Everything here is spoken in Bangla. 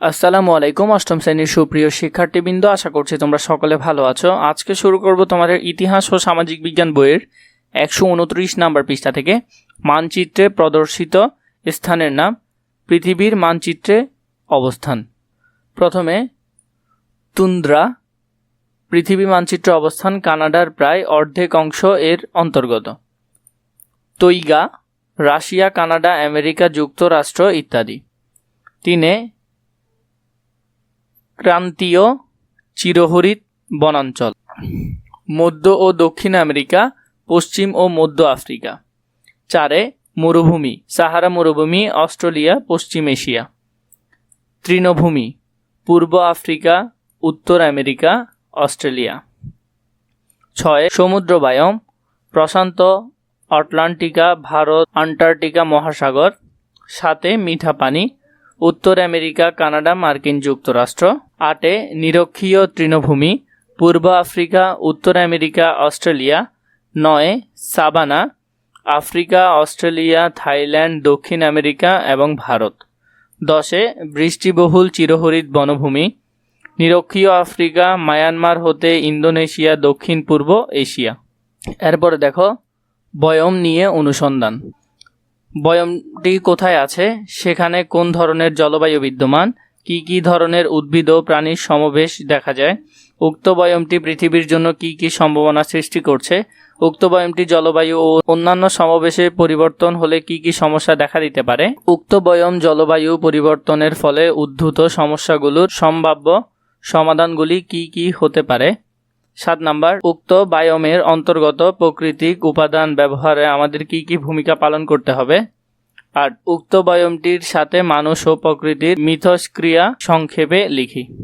আসসালামু আলাইকুম, অষ্টম শ্রেণির সুপ্রিয় শিক্ষার্থীবৃন্দ, আশা করছি তোমরা সকলে ভালো আছো। আজকে শুরু করব তোমাদের ইতিহাস ও সামাজিক বিজ্ঞান বইয়ের একশো উনত্রিশ নাম্বার পৃষ্ঠা থেকে। মানচিত্রে প্রদর্শিত স্থানের নাম, পৃথিবীর মানচিত্রে অবস্থান। প্রথমে, তুন্দ্রা, পৃথিবী মানচিত্রে অবস্থান, কানাডার প্রায় অর্ধেক অংশ এর অন্তর্গত। তৈগা, রাশিয়া, কানাডা, আমেরিকা, যুক্তরাষ্ট্র ইত্যাদি। তিনে ক্রান্তীয় চিরহরিত বনাঞ্চল। মধ্য ও দক্ষিণ আমেরিকা, পশ্চিম ও মধ্য আফ্রিকা। চারে মরুভূমি, সাহারা মরুভূমি, অস্ট্রেলিয়া, পশ্চিম এশিয়া। তৃণভূমি, পূর্ব আফ্রিকা, উত্তর আমেরিকা, অস্ট্রেলিয়া। ছয় সমুদ্র বায়ম প্রশান্ত আটলান্টিকা, ভারত, আন্টার্কটিকা মহাসাগর। সাতে মিঠা পানি উত্তর আমেরিকা, কানাডা, মার্কিন যুক্তরাষ্ট্র। আটে, নিরক্ষীয় তৃণভূমি, পূর্ব আফ্রিকা, উত্তর আমেরিকা, অস্ট্রেলিয়া। নয়, সাবানা, আফ্রিকা, অস্ট্রেলিয়া, থাইল্যান্ড, দক্ষিণ আমেরিকা এবং ভারত। দশে, বৃষ্টিবহুল চিরহরিত বনভূমি, নিরক্ষীয় আফ্রিকা, মায়ানমার হতে ইন্দোনেশিয়া দক্ষিণ পূর্ব এশিয়া। এরপরে দেখো, বয়ম নিয়ে অনুসন্ধান। বয়মটি কোথায় আছে? সেখানে কোন ধরনের জলবায়ু বিদ্যমান? কি কি ধরনের উদ্ভিদ ও প্রাণীর সমাবেশ দেখা যায়? উক্ত বয়মটি পৃথিবীর জন্য কি কি সম্ভাবনা সৃষ্টি করছে? উক্ত বয়মটি জলবায়ু ও অন্যান্য সমাবেশে পরিবর্তন হলে কি কি সমস্যা দেখা দিতে পারে? উক্ত বয়ম জলবায়ু পরিবর্তনের ফলে উদ্ভূত সমস্যাগুলোর সম্ভাব্য সমাধানগুলি কি কি হতে পারে? সাত নাম্বার, উক্ত বায়োমের অন্তর্গত প্রকৃতিক উপাদান ব্যবহারে আমাদের কি কি ভূমিকা পালন করতে হবে? আর উক্ত বায়োমটির সাথে মানুষ ও প্রকৃতির মিথস্ক্রিয়া সংক্ষেপে লিখি।